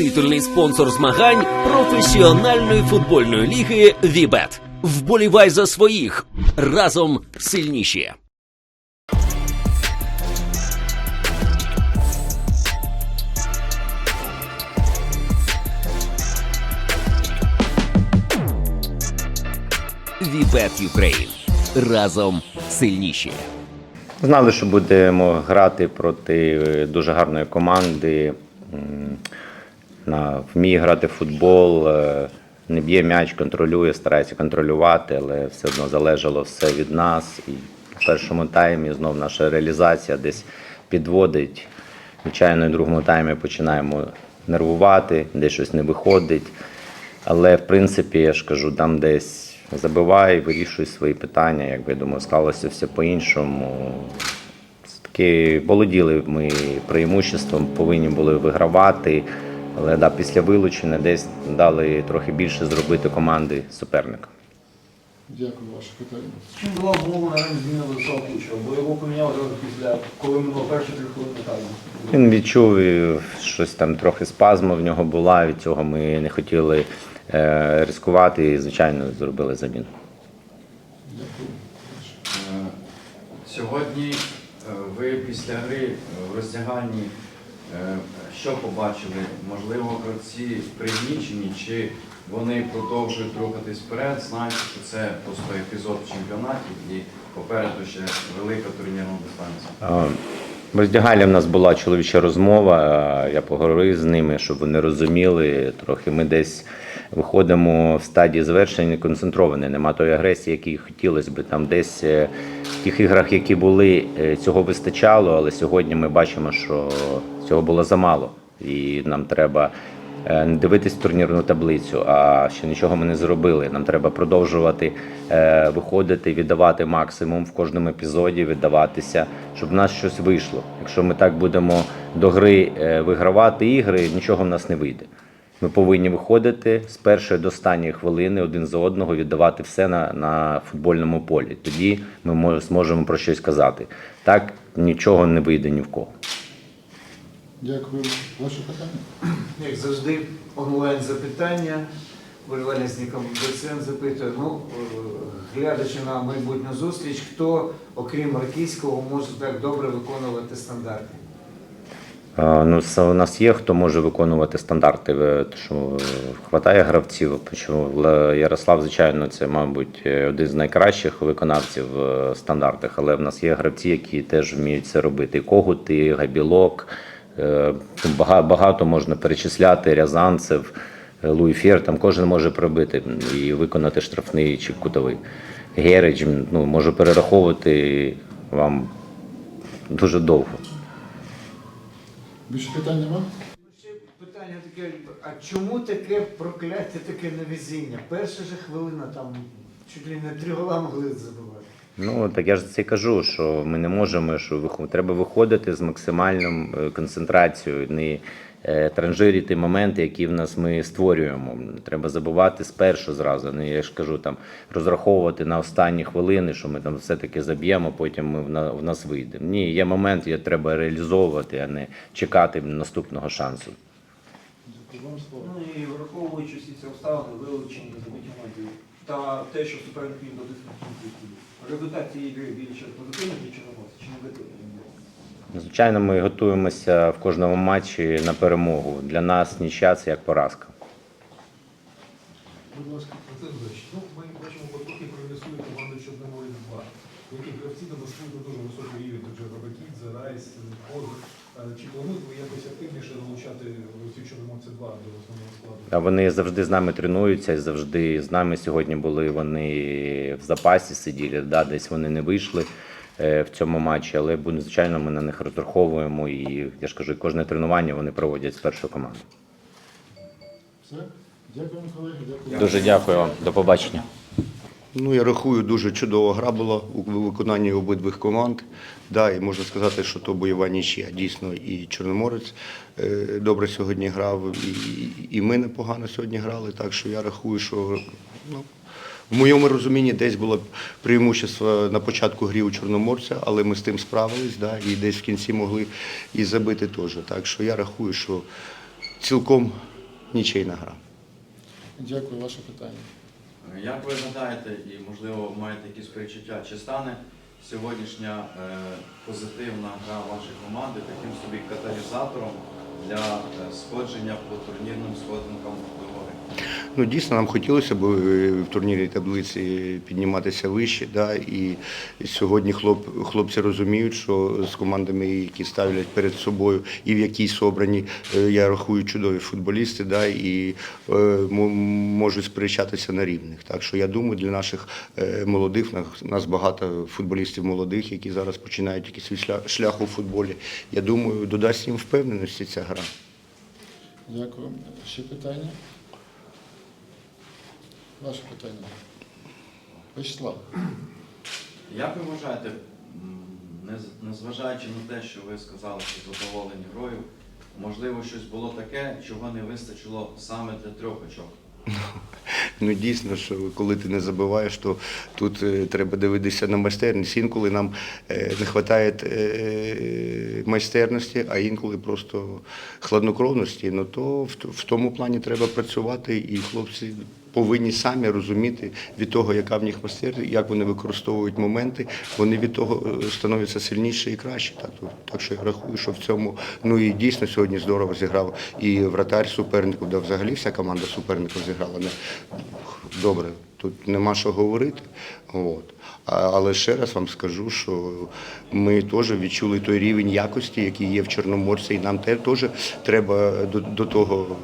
титульний спонсор змагань професіональної футбольної ліги Вібет. Вболівай за своїх разом сильніші. Вібет Юкрейн. Разом сильніші. Знали, що будемо грати проти е, дуже гарної команди. На, вміє грати в футбол, е, не б'є м'яч, контролює, старається контролювати, але все одно залежало все від нас. І в першому таймі знов наша реалізація десь підводить. Звичайно, в другому таймі починаємо нервувати, десь щось не виходить. Але в принципі, я ж кажу, там десь забивай, вирішуй свої питання. Якби я думаю, склалося все по-іншому. Таки володіли ми преимуществом, повинні були вигравати. Але да, після вилучення десь дали трохи більше зробити команди суперника. Дякую, ваше питання. Чим була змога на зміни Владислава Кучера? Бо його поміняли одразу після, коли минуло перші три хвилини тайму. Він відчув і щось там трохи спазму в нього була. Від цього ми не хотіли е, ризикувати і, звичайно, зробили заміну. Е, Сьогодні е, ви після гри в роздяганні що побачили? Можливо, гравці пригнічені, чи вони продовжують рухатись вперед, знаючи, що це просто епізод в чемпіонаті і попереду ще велика турнірна дистанція. Е, В нас була чоловіча розмова. е, Я поговорив з ними, щоб вони розуміли. Трохи ми десь виходимо в стадії завершення концентровані. Нема тої агресії, якій хотілося б. Там десь е, тих іграх, які були, е, цього вистачало, але сьогодні ми бачимо, що цього було замало. І нам треба е, не дивитись турнірну таблицю, а ще нічого ми не зробили. Нам треба продовжувати е, виходити, віддавати максимум в кожному епізоді, віддаватися, щоб в нас щось вийшло. Якщо ми так будемо до гри вигравати ігри, нічого в нас не вийде. Ми повинні виходити з першої до останньої хвилини один за одного, віддавати все на, на футбольному полі. Тоді ми мо- зможемо про щось казати. Так нічого не вийде ні в кого. Дякую. Ваше питання? Як завжди, онлайн запитання. Вболівальникам БЦН запитує, ну, е, глядачи на майбутню зустріч, хто, окрім Ракійського, може так добре виконувати стандарти? Ну, у нас є, хто може виконувати стандарти. е, Що е, хватає гравців. Ярослав, звичайно, це, мабуть, е, один з найкращих виконавців в стандартах, але в нас є гравці, які теж вміють це робити. І Когут, і Габілок. Багато можна перечисляти, Рязанцев, е, Луї Фєр, там кожен може пробити і виконати штрафний чи кутовий. Герич, ну, можу перераховувати вам дуже довго. Більше питань нема? Ще питання таке, а чому таке прокляття, таке невезіння? Перша же хвилина там чуть ли не три гола могли забивати. Ну так я ж це кажу, що ми не можемо, що треба виходити з максимальною е, концентрацією, не е, транжирити моменти, які в нас ми створюємо. Треба забувати спершу зразу. Не я ж кажу, там розраховувати на останні хвилини, що ми там все-таки заб'ємо, потім ми в на- в нас вийде. Ні, є момент, є треба реалізовувати, а не чекати наступного шансу. Ну і враховуючи всі ці обставини, вилучені забиті мотивів та те, що суперник міг до дискусії. Результат цієї гри більше позитивний чи чорноморці, чи негативний? Звичайно, ми готуємося в кожному матчі на перемогу. Для нас нічия це як поразка. Будь ласка. Олександр ну, ми бачимо, потрохи прогресує команда Чорноморі 2. Які гравці демонструють на дуже високий рівень, тут же Робакідзе, Райс, Козир. Е, Чи планують ви якось активніше залучати Чорноморця 2 до основного складу? А вони завжди з нами тренуються завжди з нами сьогодні були. Вони в запасі сиділи, да, десь вони не вийшли е, в цьому матчі, але звичайно, ми на них розраховуємо. І я ж кажу, кожне тренування вони проводять з першою командою. Все? Дякую, колеги. Дякую. Дуже дякую вам. До побачення. Ну, я рахую, дуже чудова гра була у виконанні обидвих команд. Да, і можна сказати, що то бойова нічия. Дійсно, і Чорноморець е, добре сьогодні грав, і, і ми непогано сьогодні грали. Так що я рахую, що ну, в моєму розумінні десь було преимущество на початку грі у Чорноморця, але ми з тим справились, да, і десь в кінці могли і забити теж. Так що я рахую, що цілком нічийна гра. Дякую, ваше питання. Як ви гадаєте, і можливо маєте якісь перечуття, чи стане сьогоднішня е, позитивна гра вашої команди таким собі каталізатором для е, сходження по турнірним сходинкам до? Ну, дійсно, нам хотілося б е, в турнірній таблиці підніматися вище. Да, і сьогодні хлоп, хлопці розуміють, що з командами, які ставлять перед собою і в якій собрані, е, я рахую, чудові футболісти, да, і е, можуть сперечатися на рівних. Так що я думаю, для наших е, молодих, нас, багато футболістів молодих, які зараз починають якийсь шлях у футболі. Я думаю, додасть їм впевненості ця гра. Дякую. Ще питання? Ваше питання. Вячеслав. Як ви вважаєте, незважаючи на те, що ви сказали, що задоволені грою, можливо, щось було таке, чого не вистачило саме для трьох очок? Ну дійсно, що коли ти не забиваєш, то тут е, треба дивитися на майстерність. Інколи нам е, не вистачає е, майстерності, а інколи просто хладнокровності. Ну то в, в тому плані треба працювати, і хлопці повинні самі розуміти від того, яка в них майстерність, як вони використовують моменти. Вони від того е, становляться сильніші і краще. Так, так що я рахую, що в цьому ну і дійсно сьогодні здорово зіграв і вратар суперників, да взагалі вся команда суперників зіграла не добре. Тут нема що говорити. От. Але ще раз вам скажу, що ми теж відчули той рівень якості, який є в Чорноморці, і нам те- теж треба до того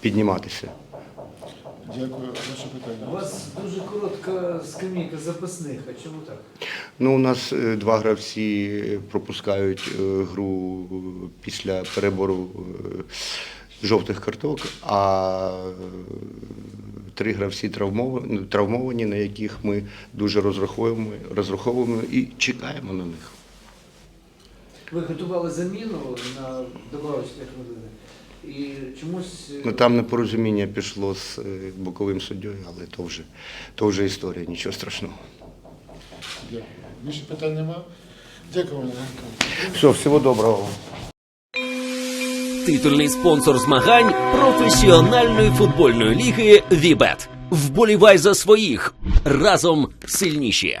підніматися. Дякую, ваше питання. У вас дуже коротка скамейка запасних, а чому так? Ну, у нас е, два гравці пропускають е, гру після перебору е, жовтих карток, а е, три гравці травмовані, травмовані, на яких ми дуже розраховуємо, розраховуємо і чекаємо на них. Ви готували заміну на добавочних хвилини і чомусь е, Ну там непорозуміння пішло з е, боковим суддєю, але то вже, то вже історія, нічого страшного. Дякую. Більше питань нема? Дякую, Все, всього доброго. Титульний спонсор змагань професіональної футбольної ліги Вібет. Вболівай за своїх разом сильніші.